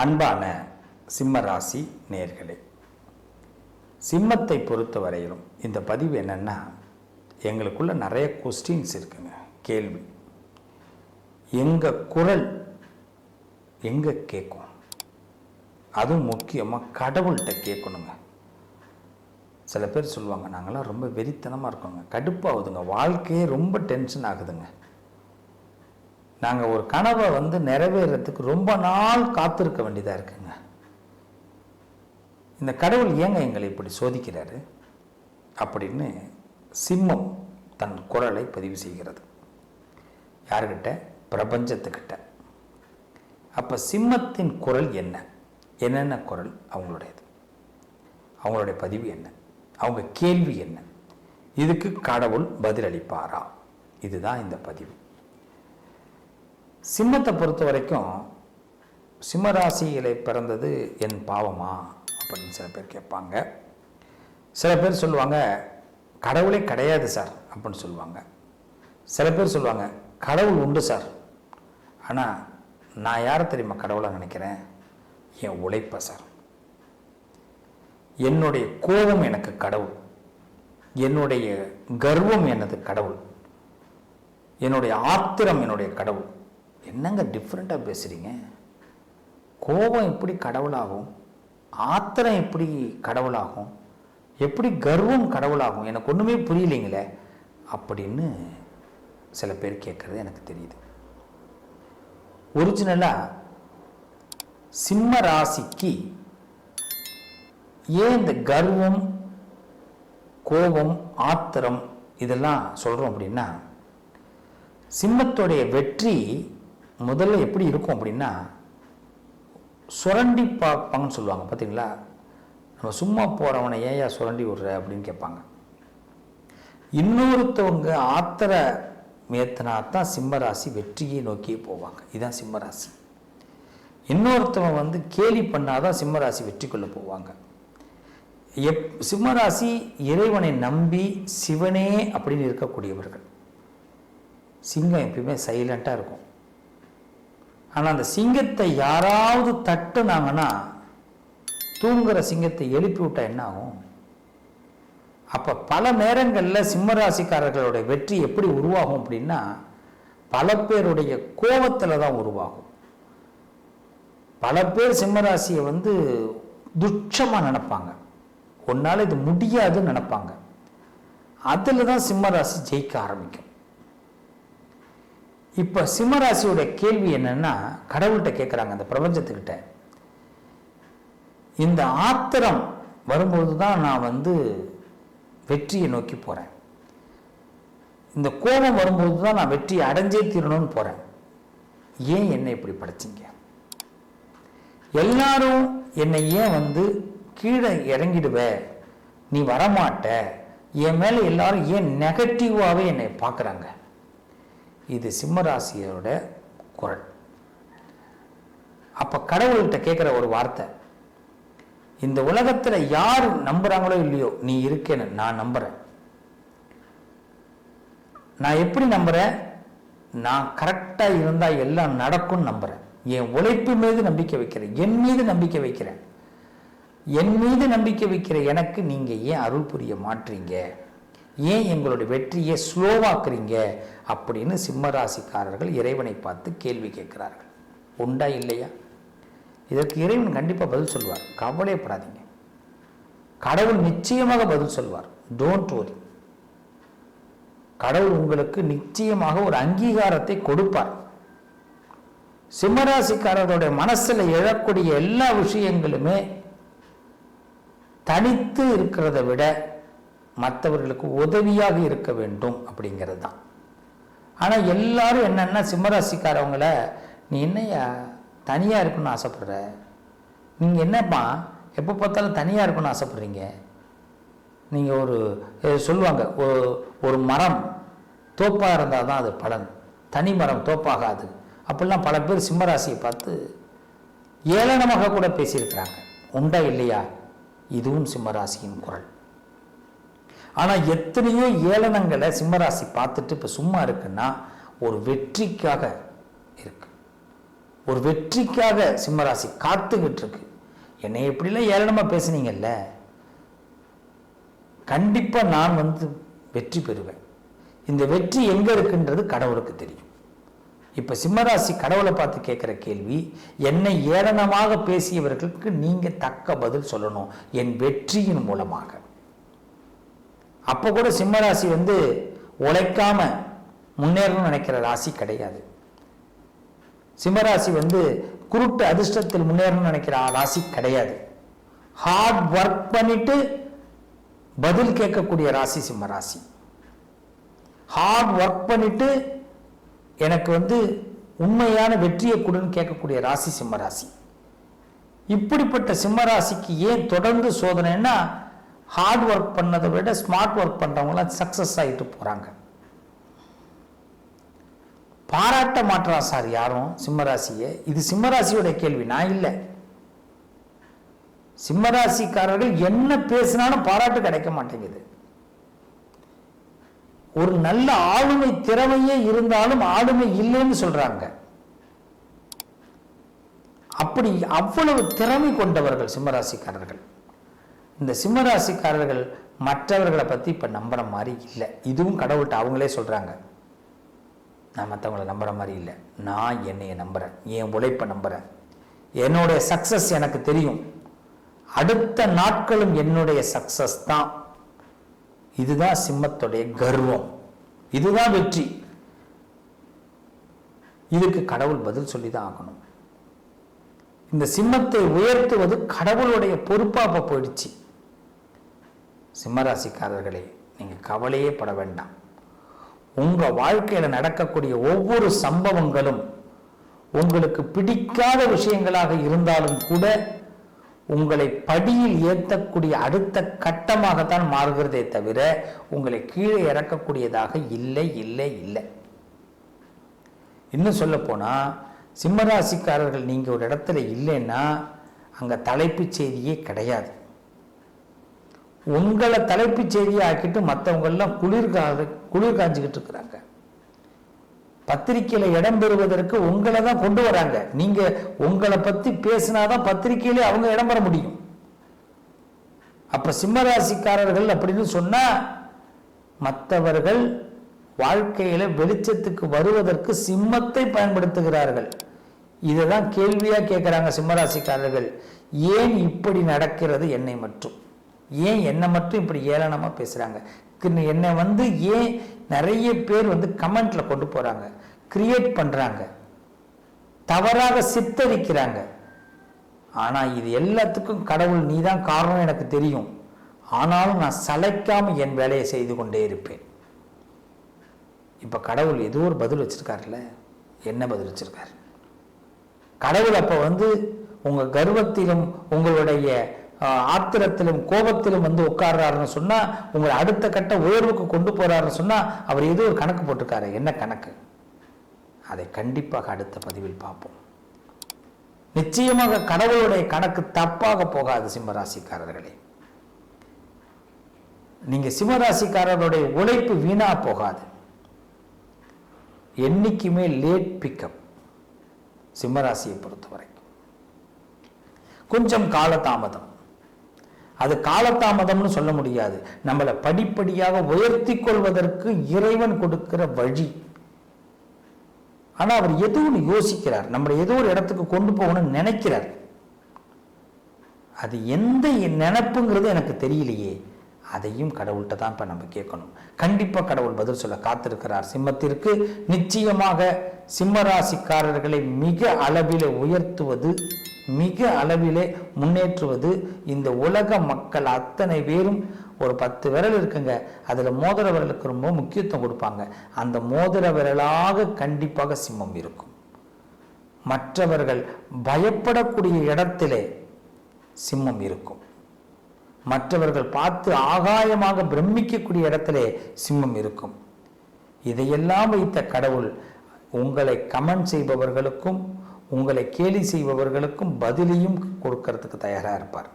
அன்பான சிம்ம ராசி நேர்களே சிம்மத்தை பொறுத்தவரையிலும் இந்த பதிவு என்னென்னா எங்களுக்குள்ள நிறைய கொஸ்டின்ஸ் இருக்குங்க கேள்வி. எங்கள் குரல் எங்கே கேட்கும் அதுவும் முக்கியமாக கடவுள்கிட்ட கேட்கணுங்க சில பேர் சொல்லுவாங்க நாங்களாம் ரொம்ப வெறித்தனமாக இருக்கோங்க. கடுப்பாகுதுங்க. வாழ்க்கையே ரொம்ப டென்ஷன் ஆகுதுங்க. நாங்கள் ஒரு கனவை வந்து நிறைவேறதுக்கு ரொம்ப நாள் காத்திருக்க வேண்டியதாக இருக்குங்க. இந்த கடவுள் ஏங்க எங்களை இப்படி சோதிக்கிறாரு? அப்படின்னு சிம்மம் தன் குரலை பதிவு செய்கிறது. யாருக்கிட்ட பிரபஞ்சத்துக்கிட்ட. அப்போ சிம்மத்தின் குரல் என்ன? என்னென்ன குரல்? அவங்களுடையது. அவங்களுடைய பதிவு என்ன? அவங்க கேள்வி என்ன? இதுக்கு கடவுள் பதிலளிப்பாரா? இதுதான் இந்த பதிவு. சிம்மத்தை பொறுத்த வரைக்கும் சிம்மராசியிலே பிறந்தது என் பாவமா அப்படின்னு சில பேர் கேட்பாங்க. சில பேர் சொல்லுவாங்க கடவுளே கிடையாது சார் அப்படின்னு சொல்லுவாங்க. சில பேர் சொல்லுவாங்க கடவுள் உண்டு சார். ஆனால் நான் யாரை தெரியுமா கடவுளாக நினைக்கிறேன்? என் உழைப்பை சார். என்னுடைய கோபம் எனக்கு கடவுள். என்னுடைய கர்வம் எனது கடவுள். என்னுடைய ஆத்திரம் என்னுடைய கடவுள். என்னங்க டிஃப்ரெண்ட்டாக பேசுகிறீங்க கோபம் எப்படி கடவுளாகும்? ஆத்திரம் எப்படி கடவுளாகும்? எப்படி கர்வம் கடவுளாகும்? எனக்கு ஒன்றுமே புரியலைங்களே? அப்படின்னு சில பேர் கேட்குறது எனக்கு தெரியுது. ஒரிஜினலாக சிம்ம ராசிக்கு ஏன் இந்த கர்வம் கோபம் ஆத்திரம் இதெல்லாம் சொல்கிறோம் அப்படின்னா சிம்மத்துடைய வெற்றி முதல்ல எப்படி இருக்கும் அப்படின்னா சுரண்டி பார்ப்பாங்கன்னு சொல்லுவாங்க பார்த்தீங்களா நம்ம சும்மா போகிறவனை ஏயா சுரண்டி விடுற அப்படின்னு கேட்பாங்க. இன்னொருத்தவங்க ஆத்திர மேத்தனா தான் சிம்மராசி வெற்றியை நோக்கியே போவாங்க. இதுதான் சிம்மராசி. இன்னொருத்தவன் வந்து கேலி பண்ணாதான் சிம்மராசி வெற்றிக்குள்ளே போவாங்க. எப் சிம்மராசி இறைவனை நம்பி சிவனே அப்படின்னு இருக்கக்கூடியவர்கள். சிங்கம் எப்பயுமே சைலண்ட்டாக இருக்கும். ஆனால் அந்த சிங்கத்தை யாராவது தட்டுனாங்கன்னா தூங்குற சிங்கத்தை எழுப்பி விட்டா என்ன ஆகும் அப்போ பல நேரங்களில் சிம்மராசிக்காரர்களுடைய வெற்றி எப்படி உருவாகும் அப்படின்னா பல பேருடைய கோபத்தில் தான் உருவாகும். பல பேர் சிம்மராசியை வந்து துட்சமாக நினைப்பாங்க. ஒன்னால் இது முடியாதுன்னு நினைப்பாங்க. அதில் தான் சிம்மராசி ஜெயிக்க ஆரம்பிக்கும். இப்போ சிம்மராசியோட கேள்வி என்னன்னா கடவுள்கிட்ட கேட்குறாங்க அந்த பிரபஞ்சத்துக்கிட்ட. இந்த ஆத்திரம் வரும்போது தான் நான் வந்து வெற்றியை நோக்கி போகிறேன் இந்த கோபம் வரும்போது தான் நான் வெற்றி அடைஞ்சே தீரணும்னு போகிறேன் ஏன் என்னை இப்படி படைச்சிங்க? எல்லாரும் என்னை ஏன் வந்து கீழே இறங்கிடுவ? நீ வரமாட்ட. என் மேலே எல்லாரும் ஏன் நெகட்டிவாகவே என்னை பார்க்குறாங்க? இது சிம்மராசியோட குரல். அப்போ கடவுள்கிட்ட கேட்குற ஒரு வார்த்தை. இந்த உலகத்தில் யார் நம்புகிறாங்களோ இல்லையோ நீ இருக்கேன்னு நான் நம்புகிறேன் நான் எப்படி நம்புகிறேன் நான் கரெக்டாக இருந்தால் எல்லாம் நடக்கும்னு நம்புகிறேன் என் உழைப்பு மீது நம்பிக்கை வைக்கிறேன். என் மீது நம்பிக்கை வைக்கிறேன். என் மீது நம்பிக்கை வைக்கிற எனக்கு நீங்கள் ஏன் அருள் புரிய மாட்டீங்க ஏன் எங்களுடைய வெற்றியை ஸ்லோவாக்குறீங்க? அப்படின்னு சிம்மராசிக்காரர்கள் இறைவனை பார்த்து கேள்வி கேட்கிறார்கள். உண்டா இல்லையா? இதற்கு இறைவன் கண்டிப்பாக பதில் சொல்வார். கவலைப்படாதீங்க. கடவுள் நிச்சயமாக பதில் சொல்வார். டோன்ட் ஓரி கடவுள் உங்களுக்கு நிச்சயமாக ஒரு அங்கீகாரத்தை கொடுப்பார். சிம்மராசிக்காரர்களுடைய மனசில் எழக்கூடிய எல்லா விஷயங்களுமே தனித்து இருக்கிறத விட மற்றவர்களுக்கு உதவியாக இருக்க வேண்டும் அப்படிங்கிறது தான் ஆனால் எல்லாரும் என்னென்னா சிம்மராசிக்காரவங்கள நீ என்னையா தனியாக இருக்கணும்னு ஆசைப்பட்ற? நீங்கள் என்னப்பா எப்போ பார்த்தாலும் தனியாக இருக்கணும்னு ஆசைப்பட்றீங்க? நீங்கள் ஒரு சொல்லுவாங்க ஒரு ஒரு மரம் தோப்பாக இருந்தால் தான் அது பலன். தனி மரம் தோப்பாகாது. அப்படிலாம் பல பேர் சிம்மராசியை பார்த்து ஏளனமாக கூட பேசியிருக்கிறாங்க. உண்டா இல்லையா? இதுவும் சிம்மராசியின் குரல். ஆனால் எத்தனையோ ஏளனங்களை சிம்மராசி பார்த்துட்டு இப்போ சும்மா இருக்குன்னா ஒரு வெற்றிக்காக இருக்கு. ஒரு வெற்றிக்காக சிம்மராசி காத்துக்கிட்டு இருக்கு. என்னை எப்படிலாம் ஏளனமாக பேசுனீங்கல்ல? கண்டிப்பாக நான் வந்து வெற்றி பெறுவேன். இந்த வெற்றி எங்கே இருக்குன்றது கடவுளுக்கு தெரியும். இப்போ சிம்மராசி கடவுளை பார்த்து கேட்குற கேள்வி என்னை ஏளனமாக பேசியவர்களுக்கு நீங்கள் தக்க பதில் சொல்லணும் என் வெற்றியின் மூலமாக. அப்போ கூட சிம்மராசி வந்து உழைக்காம முன்னேறணும்னு நினைக்கிற ராசி கிடையாது. சிம்மராசி வந்து குருட்டு அதிர்ஷ்டத்தில் முன்னேறணும்னு நினைக்கிற ராசி கிடையாது. ஹார்ட் ஒர்க் பண்ணிட்டு பதில் கேட்கக்கூடிய ராசி சிம்மராசி. ஹார்ட் ஒர்க் பண்ணிட்டு எனக்கு வந்து உண்மையான வெற்றியை கொடுன்னு கேட்கக்கூடிய ராசி சிம்மராசி. இப்படிப்பட்ட சிம்மராசிக்கு ஏன் தொடர்ந்து சோதனைன்னா ஹார்ட் ஒர்க் பண்ணதை விட ஸ்மார்ட் ஒர்க் பண்ணுறவங்களாம் சக்ஸஸ் ஆகிட்டு போகிறாங்க பாராட்ட மாற்றா சார் யாரும் சிம்மராசியை. இது சிம்மராசியோட கேள்வி நான் இல்லை. சிம்மராசிக்காரர்கள் என்ன பேசினாலும் பாராட்டு கிடைக்க மாட்டேங்குது. ஒரு நல்ல ஆளுமை திறமையே இருந்தாலும் ஆளுமை இல்லைன்னு சொல்றாங்க. அப்படி அவ்வளவு திறமை கொண்டவர்கள் சிம்மராசிக்காரர்கள். இந்த சிம்மராசிக்காரர்கள் மற்றவர்களை பற்றி இப்போ நம்புகிற மாதிரி இல்லை. இதுவும் கடவுள்கிட்ட அவங்களே சொல்கிறாங்க நான் மற்றவங்களை நம்புகிற மாதிரி இல்லை. நான் என்னையை நம்புகிறேன் என் உழைப்பை நம்புகிறேன் என்னுடைய சக்ஸஸ் எனக்கு தெரியும். அடுத்த நாட்களும் என்னுடைய சக்ஸஸ் தான். இதுதான் சிம்மத்துடைய கர்வம். இதுதான் வெற்றி. இதுக்கு கடவுள் பதில் சொல்லி தான் ஆகணும். இந்த சிம்மத்தை உயர்த்துவது கடவுளுடைய பொறுப்பாக போயிடுச்சு. சிம்மராசிக்காரர்களே நீங்கள் கவலையே பட வேண்டாம். உங்கள் வாழ்க்கையில் நடக்கக்கூடிய ஒவ்வொரு சம்பவங்களும் உங்களுக்கு பிடிக்காத விஷயங்களாக இருந்தாலும் கூட உங்களை படியில் ஏற்றக்கூடிய அடுத்த கட்டமாகத்தான் மாறுகிறதே தவிர உங்களை கீழே இறக்கக்கூடியதாக இல்லை இல்லை இல்லை. இன்னும் சொல்ல போனால் சிம்மராசிக்காரர்கள் நீங்கள் ஒரு இடத்துல இல்லைன்னா அங்கே தலைப்புச் செய்தியே கிடையாது. உங்களை தலைப்புச் செய்தியை ஆக்கிட்டு மற்றவங்கெல்லாம் குளிர் கா குளிர் காஞ்சிக்கிட்டு இருக்கிறாங்க. பத்திரிக்கையில இடம் பெறுவதற்கு உங்களை தான் கொண்டு வராங்க. நீங்க உங்களை பத்தி பேசினாதான் பத்திரிக்கையிலே அவங்க இடம் பெற முடியும். அப்ப சிம்மராசிக்காரர்கள் அப்படின்னு சொன்னா மற்றவர்கள் வாழ்க்கையில வெளிச்சத்துக்கு வருவதற்கு சிம்மத்தை பயன்படுத்துகிறார்கள். இதுதான் கேள்வியா கேட்கிறாங்க சிம்மராசிக்காரர்கள். ஏன் இப்படி நடக்கிறது என்னை மட்டும்? ஏன் என்னை மட்டும் இப்படி ஏளனமாக பேசுகிறாங்க கின்னு- என்னை வந்து ஏன் நிறைய பேர் வந்து கமெண்ட்ல கொண்டு போறாங்க? கிரியேட் பண்றாங்க. தவறாக சித்தரிக்கிறாங்க. ஆனா இது எல்லாத்துக்கும் கடவுள் நீதான் காரணம் எனக்கு தெரியும். ஆனாலும் நான் சளைக்காம என் வேலையை செய்து கொண்டே இருப்பேன். இப்ப கடவுள் ஏதோ ஒரு பதில் வச்சிருக்காருல்ல? என்ன பதில் வச்சிருக்காரு? கடவுள் அப்ப வந்து உங்க கர்வத்திலும் உங்களுடைய ஆத்திரத்திலும் கோபத்திலும் வந்து உட்கார்றாருன்னு சொன்னா உங்களை அடுத்த கட்ட உயர்வுக்கு கொண்டு போறாருன்னு சொன்னா அவர் ஏதோ ஒரு கணக்கு போட்டிருக்காரு. என்ன கணக்கு? அதை கண்டிப்பாக அடுத்த பதிவில் பார்ப்போம். நிச்சயமாக கடவுளுடைய கணக்கு தப்பாக போகாது சிம்மராசிக்காரர்களே. நீங்க சிம்மராசிக்காரர்களுடைய உழைப்பு வீணா போகாது. என்னைக்குமே லேட் பிக்கப் சிம்மராசியை பொறுத்தவரை. கொஞ்சம் காலதாமதம். அது காலதாமதம்னு சொல்ல முடியாது. நம்மளை படிப்படியாக உயர்த்தி கொள்வதற்கு இறைவன் கொடுக்கிற வழி. ஆனா அவர் எது ஒன்று யோசிக்கிறார். நம்மளை ஏதோ ஒரு இடத்துக்கு கொண்டு போகணும்னு நினைக்கிறார். அது எந்த நினைப்புங்கிறது எனக்கு தெரியலையே. அதையும் கடவுள்கிட்ட தான் இப்போ நம்ம கேட்கணும். கண்டிப்பா கடவுள் பதில் சொல்ல காத்திருக்கிறார். சிம்மத்திற்கு நிச்சயமாக சிம்மராசிக்காரர்களை மிக அளவில் உயர்த்துவது மிக அளவிலே முன்னேற்றுவது இந்த உலக மக்கள் அத்தனை பேரும் ஒரு பத்து விரல் இருக்குங்க. அதில் மோதிர விரலுக்கு ரொம்ப முக்கியத்துவம் கொடுப்பாங்க. அந்த மோதிர விரலாக கண்டிப்பாக சிம்மம் இருக்கும். மற்றவர்கள் பயப்படக்கூடிய இடத்திலே சிம்மம் இருக்கும். மற்றவர்கள் பார்த்து ஆகாயமாக பிரமிக்கக்கூடிய இடத்திலே சிம்மம் இருக்கும். இதையெல்லாம் வைத்த கடவுள் உங்களை கமெண்ட் செய்பவர்களுக்கும் உங்களை கேலி செய்பவர்களுக்கும் பதிலையும் கொடுக்கறதுக்கு தயாராக இருப்பார்.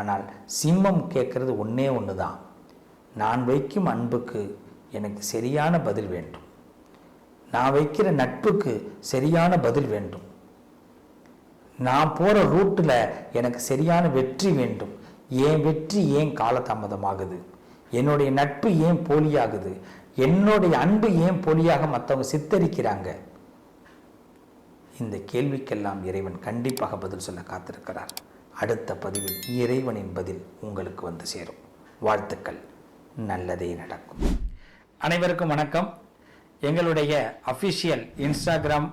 ஆனால் சிம்மம் கேட்கறது ஒன்றே ஒன்று தான் நான் வைக்கும் அன்புக்கு எனக்கு சரியான பதில் வேண்டும். நான் வைக்கிற நட்புக்கு சரியான பதில் வேண்டும். நான் போகிற ரூட்டில் எனக்கு சரியான வெற்றி வேண்டும். என் வெற்றி ஏன் காலதாமதமாகுது? என்னுடைய நட்பு ஏன் போலியாகுது? என்னுடைய அன்பு ஏன் போலியாக மற்றவங்க சித்தரிக்கிறாங்க? இந்த கேள்விக்கெல்லாம் இறைவன் கண்டிப்பாக பதில் சொல்ல காத்திருக்கிறார். அடுத்த பதிவில் இறைவனின் பதில் உங்களுக்கு வந்து சேரும். வாழ்த்துக்கள். நல்லதே நடக்கும். அனைவருக்கும் வணக்கம். எங்களுடைய official Instagram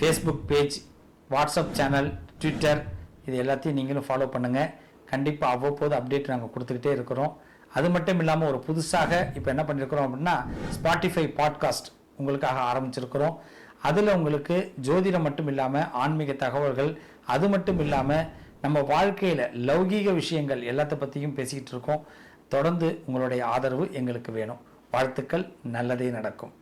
Facebook page WhatsApp channel Twitter இது எல்லாத்தையும் நீங்களும் ஃபாலோ பண்ணுங்கள் கண்டிப்பாக அவ்வப்போது அப்டேட் நாங்கள் கொடுத்துக்கிட்டே இருக்கிறோம். அது மட்டும் இல்லாமல் ஒரு புதுசாக இப்போ என்ன பண்ணியிருக்கிறோம் அப்படின்னா ஸ்பாட்டிஃபை பாட்காஸ்ட் உங்களுக்காக ஆரம்பிச்சிருக்கிறோம். அதில் உங்களுக்கு ஜோதிடம் மட்டும் இல்லாமல் ஆன்மீக தகவல்கள் அது மட்டும் இல்லாமல் நம்ம வாழ்க்கையில் லௌகீக விஷயங்கள் எல்லாத்த பற்றியும் பேசிக்கிட்டு இருக்கோம். தொடர்ந்து உங்களுடைய ஆதரவு எங்களுக்கு வேணும். வாழ்த்துக்கள். நல்லதே நடக்கும்.